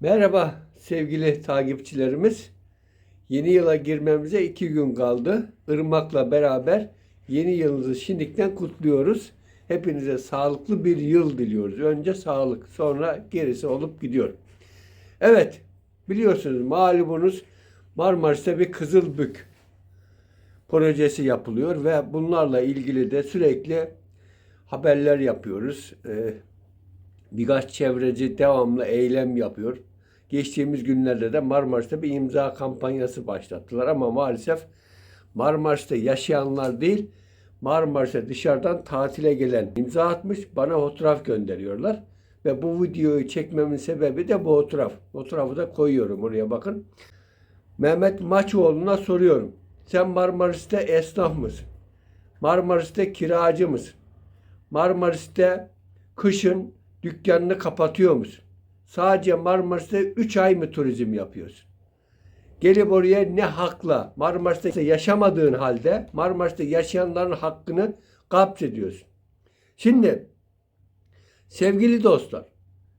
Merhaba sevgili takipçilerimiz. Yeni yıla girmemize iki gün kaldı. Irmak'la beraber yeni yılınızı şimdiden kutluyoruz. Hepinize sağlıklı bir yıl diliyoruz. Önce sağlık, sonra gerisi olup gidiyor. Evet, biliyorsunuz malumunuz Marmaris'te bir Kızılbük projesi yapılıyor ve bunlarla ilgili de sürekli haberler yapıyoruz. Ee, birkaç çevreci devamlı eylem yapıyor. Geçtiğimiz günlerde de Marmaris'te bir imza kampanyası başlattılar ama maalesef Marmaris'te yaşayanlar değil, Marmaris'e dışarıdan tatile gelen imza atmış, bana fotoğraf gönderiyorlar. Ve bu videoyu çekmemin sebebi de bu fotoğraf. Fotoğrafı da koyuyorum oraya bakın. Mehmet Maçoğlu'na soruyorum. Sen Marmaris'te esnaf mısın? Marmaris'te kiracı mısın? Marmaris'te kışın dükkanını kapatıyor musun? Sadece Marmaris'te 3 ay mı turizm yapıyorsun? Gelip oraya ne hakla Marmaris'te yaşamadığın halde Marmaris'te yaşayanların hakkını gapt ediyorsun. Şimdi sevgili dostlar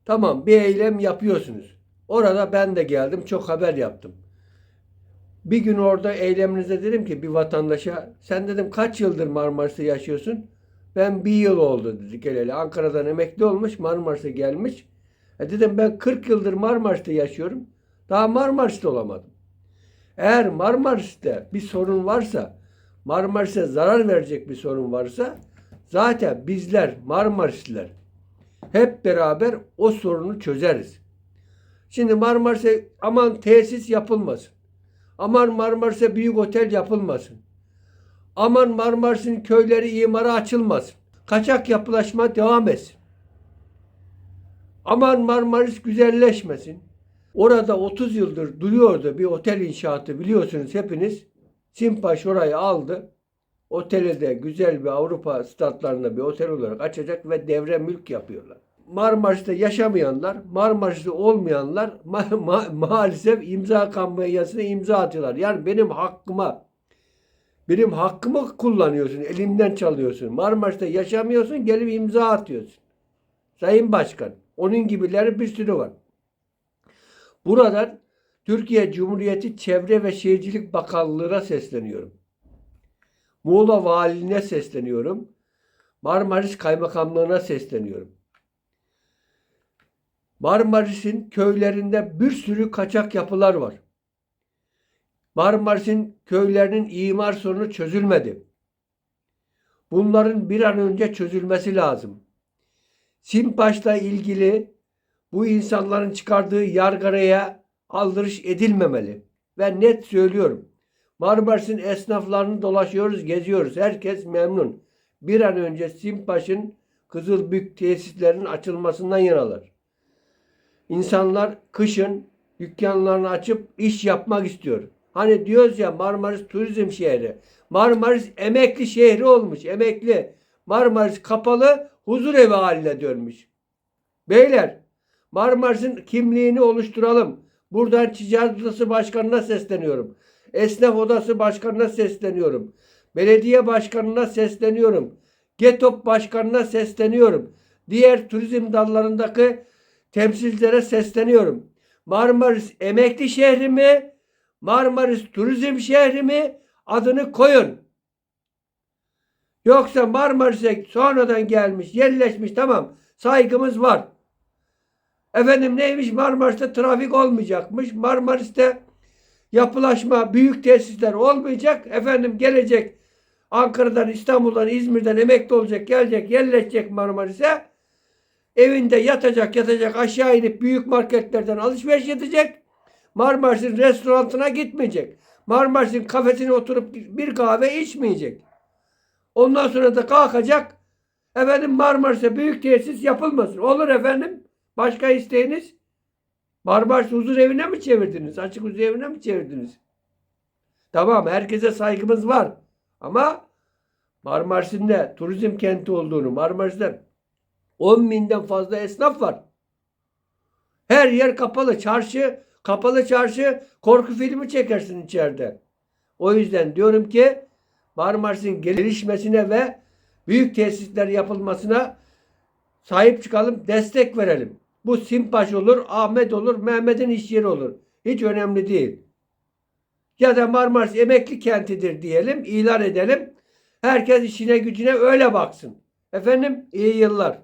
tamam bir eylem yapıyorsunuz. Orada ben de geldim çok haber yaptım. Bir gün orada eyleminizde dedim ki bir vatandaşa sen dedim kaç yıldır Marmaris'te yaşıyorsun? Ben bir yıl oldu dedi geleli. Ankara'dan emekli olmuş Marmaris'e gelmiş. E dedim ben 40 yıldır Marmaris'te yaşıyorum. Daha Marmaris'te olamadım. Eğer Marmaris'te bir sorun varsa, Marmaris'e zarar verecek bir sorun varsa zaten bizler Marmarisliler hep beraber o sorunu çözeriz. Şimdi Marmaris'e aman tesis yapılmasın. Aman Marmaris'e büyük otel yapılmasın. Aman Marmaris'in köyleri imara açılmasın. Kaçak yapılaşma devam etsin. Aman Marmaris güzelleşmesin. Orada 30 yıldır duruyordu bir otel inşaatı biliyorsunuz hepiniz. Simpaş orayı aldı. Oteli de güzel bir Avrupa statlarında bir otel olarak açacak ve devre mülk yapıyorlar. Marmaris'te yaşamayanlar, Marmaris'te olmayanlar ma- ma- maalesef imza kampanyasına imza atıyorlar. Yani benim hakkıma benim hakkımı kullanıyorsun, elimden çalıyorsun. Marmaris'te yaşamıyorsun, gelip imza atıyorsun. Sayın Başkan, onun gibileri bir sürü var. Buradan Türkiye Cumhuriyeti Çevre ve Şehircilik Bakanlığı'na sesleniyorum. Muğla Valiliğine sesleniyorum. Marmaris Kaymakamlığı'na sesleniyorum. Marmaris'in köylerinde bir sürü kaçak yapılar var. Marmaris'in köylerinin imar sorunu çözülmedi. Bunların bir an önce çözülmesi lazım. Simpaş'la ilgili bu insanların çıkardığı yargıraya aldırış edilmemeli. Ben net söylüyorum. Marmaris'in esnaflarını dolaşıyoruz, geziyoruz. Herkes memnun. Bir an önce Simpaş'ın Kızılbük tesislerinin açılmasından yanalar. İnsanlar kışın dükkanlarını açıp iş yapmak istiyor. Hani diyoruz ya Marmaris turizm şehri. Marmaris emekli şehri olmuş. Emekli. Marmaris kapalı huzur evi haline dönmüş. Beyler Marmaris'in kimliğini oluşturalım. Buradan Ticaret Odası Başkanı'na sesleniyorum. Esnaf Odası Başkanı'na sesleniyorum. Belediye Başkanı'na sesleniyorum. GETOP Başkanı'na sesleniyorum. Diğer turizm dallarındaki temsilcilere sesleniyorum. Marmaris emekli şehri mi? Marmaris turizm şehri mi? Adını koyun. Yoksa Marmaris'e sonradan gelmiş, yerleşmiş tamam saygımız var. Efendim neymiş Marmaris'te trafik olmayacakmış. Marmaris'te yapılaşma, büyük tesisler olmayacak. Efendim gelecek Ankara'dan, İstanbul'dan, İzmir'den emekli olacak, gelecek, yerleşecek Marmaris'e. Evinde yatacak, yatacak, aşağı inip büyük marketlerden alışveriş edecek. Marmaris'in restoranına gitmeyecek. Marmaris'in kafesine oturup bir kahve içmeyecek. Ondan sonra da kalkacak. Efendim Marmaris'e büyük tesis yapılmasın. Olur efendim. Başka isteğiniz? Marmaris huzur evine mi çevirdiniz? Açık huzur evine mi çevirdiniz? Tamam herkese saygımız var. Ama Marmaris'in de turizm kenti olduğunu, Marmaris'te 10 binden fazla esnaf var. Her yer kapalı. Çarşı, kapalı çarşı korku filmi çekersin içeride. O yüzden diyorum ki Marmaris'in gelişmesine ve büyük tesisler yapılmasına sahip çıkalım, destek verelim. Bu Simpaş olur, Ahmet olur, Mehmet'in iş yeri olur. Hiç önemli değil. Ya da Marmaris emekli kentidir diyelim, ilan edelim. Herkes işine gücüne öyle baksın. Efendim iyi yıllar.